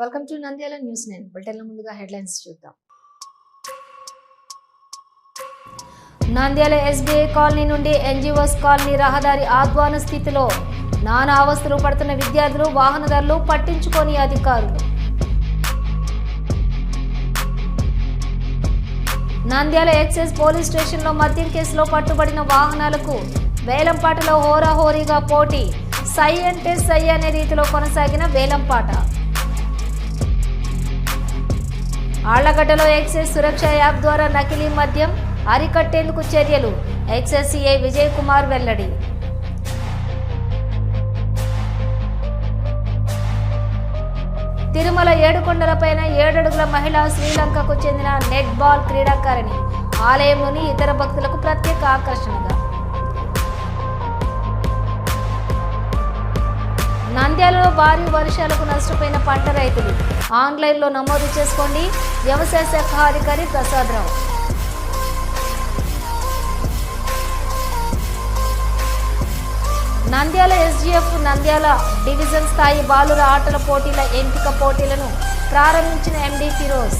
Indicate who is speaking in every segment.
Speaker 1: Welcome to Nandyal news నేను బులెటిన్ల ముందుగా headlines చూద్దాం. నంద్యాల ఎస్బీఐ కాలనీ నుండి ఎన్జిఓస్ కాలనీ రహదారి ఆధ్వాన స్థితిలో నానా అవస్థలు పడుతున్న విద్యార్థులు వాహనదారులు పట్టించుకొని అధికారులు. నంద్యాల ఎక్సైజ్ పోలీస్ స్టేషన్లో మద్యం కేసులో పట్టుబడిన వాహనాలకు వేలంపాటలో హోరాహోరీగా పోటీ. సై అంటే సై అనే రీతిలో కొనసాగిన వేలంపాట. ఆళ్ళగడ్డలో ఎక్సైజ్ సురక్ష యాప్ ద్వారా నకిలీ మద్యం అరికట్టేందుకు చర్యలు. ఎక్సైజ్ సిఐ విజయ్ కుమార్ వెల్లడి. తిరుమల ఏడుకొండలపైన ఏడడుగుల మహిళ శ్రీలంకకు చెందిన నెట్ బాల్ క్రీడాకారిణి. ఆలయంలోని ఇతర భక్తులకు ప్రత్యేక ఆకర్షణ. నంద్యాలలో భారీ వర్షాలకు నష్టపోయిన పంట రైతులు. ఆన్లైన్లో నమోదు చేసుకోండి. వ్యవసాయ శాఖ అధికారి ప్రసాదరావు. నంద్యాల ఎస్జీఎఫ్ నంద్యాల డివిజన్ స్థాయి బాలుర ఆటల పోటీల ఎంపిక పోటీలను ప్రారంభించిన ఎండీ ఫిరోజ్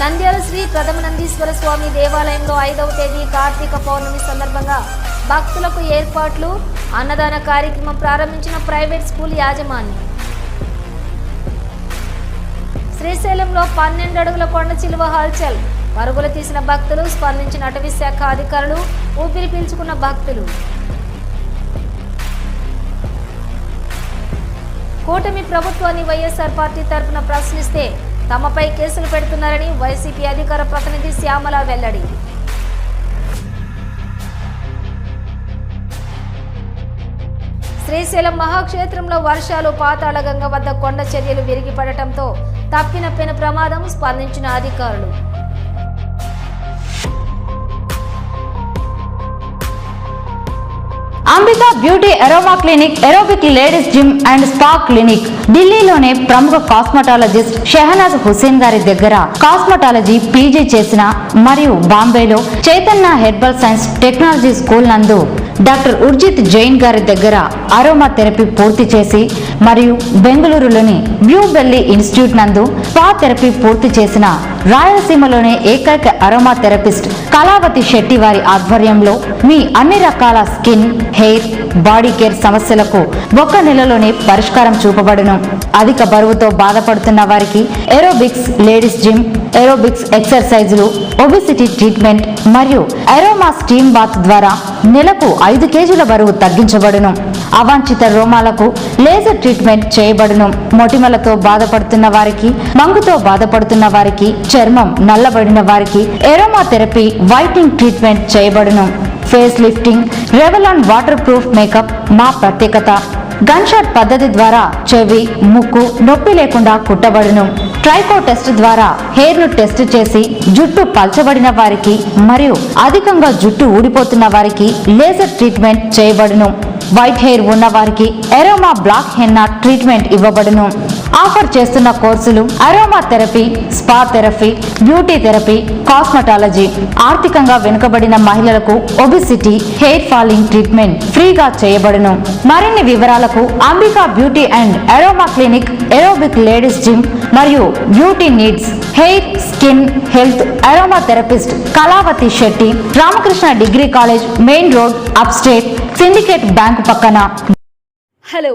Speaker 1: నంద్యాల శ్రీ ప్రథమనందీశ్వర స్వామి దేవాలయంలో ఐదవ తేదీ కార్తీక పౌర్ణమి సందర్భంగా భక్తులకు ఏర్పాట్లు అన్నదాన కార్యక్రమం ప్రారంభించిన ప్రైవేట్ స్కూల్ యాజమాన్యం. శ్రీశైలంలో పన్నెండు అడుగుల కొండ చిలువ హల్చల్. పరుగులు తీసిన భక్తులు స్పందించిన అటవీ శాఖ అధికారులు ఊపిరి పీల్చుకున్న భక్తులు. కూటమి ప్రభుత్వాన్ని వైఎస్ఆర్ పార్టీ తరఫున ప్రశ్నిస్తే తమపై కేసులు పెడుతున్నారని వైసీపీ అధికార ప్రతినిధి శ్యామల వెల్లడి శ్రీశైలం మహాక్షేత్రంలో వర్షాలు పాతాళగంగ వద్ద కొండ చర్యలు విరిగిపడటంతో తప్పిన పెను ప్రమాదం స్పందించిన అధికారులు.
Speaker 2: Ambika beauty aroma clinic aerobic ladies gym and spa clinic. ఢిల్లీలోనే ప్రముఖ కాస్మెటాలజిస్ట్ షెహనాజ్ హుసేన్ గారి దగ్గర కాస్మెటాలజీ పీజీ చేసిన మరియు బాంబేలో Chaitanya herbal science technology school నందు డాక్టర్ ఉర్జిత్ జైన్ గారి దగ్గర అరోమా థెరపీ పూర్తి చేసి మరియు బెంగళూరులోని బ్లూ బెల్లీ ఇన్స్టిట్యూట్ నందు స్పా థెరపీ పూర్తి చేసిన రాయలసీమలోనే ఏకైక అరోమా థెరపిస్ట్ కళావతి శెట్టి వారి ఆధ్వర్యంలో మీ అన్ని రకాల స్కిన్ హెయిర్ బాడీ కేర్ సమస్యలకు ఒక్క నెలలోనే పరిష్కారం చూపబడును. అధిక బరువుతో బాధపడుతున్న వారికి ఏరోబిక్స్ లేడీస్ జిమ్ ఏరోబిక్స్ ఎక్సర్సైజులు ఒబిసిటీ ట్రీట్మెంట్ మరియు ఎరోమా స్టీమ్ బాత్ ద్వారా నెలకు ఐదు కేజీల బరువు తగ్గించబడును. అవాంఛిత రోమాలకు లేజర్ ట్రీట్మెంట్ చేయబడును. మొటిమలతో బాధపడుతున్న వారికి మంగుతో బాధపడుతున్న వారికి చర్మం నల్లబడిన వారికి ఎరోమా థెరపీ వైటింగ్ ట్రీట్మెంట్ చేయబడును. Face lifting Revlon water proof makeup మా ప్రత్యేకత. గన్షాట్ పద్ధతి ద్వారా చెవి ముక్కు నొప్పి లేకుండా కుట్టబడును. ట్రైకో టెస్ట్ ద్వారా హెయిర్ను టెస్ట్ చేసి జుట్టు పల్చబడిన వారికి మరియు అధికంగా జుట్టు ఊడిపోతున్న వారికి లేజర్ ట్రీట్మెంట్ చేయబడును. వైట్ హెయిర్ ఉన్న వారికి ఎరోమా బ్లాక్ హెన్నా ట్రీట్మెంట్ ఇవ్వబడును. ఆఫర్ చేస్తున్న కోర్సులు aroma therapy spa therapy beauty therapy cosmetology ఆర్థికంగా వెనుకబడిన మహిళలకు ఒబిసిటీ హెయిర్ ఫాలింగ్ ట్రీట్మెంట్ ఫ్రీగా చేయబడును. మరిన్ని వివరాలకు Ambika beauty and aroma clinic aerobic ladies gym మరియు beauty needs hair skin health aroma therapist Kalavathi Shetty Ramakrishna degree college main road up state syndicate bank పక్కన.
Speaker 3: Hello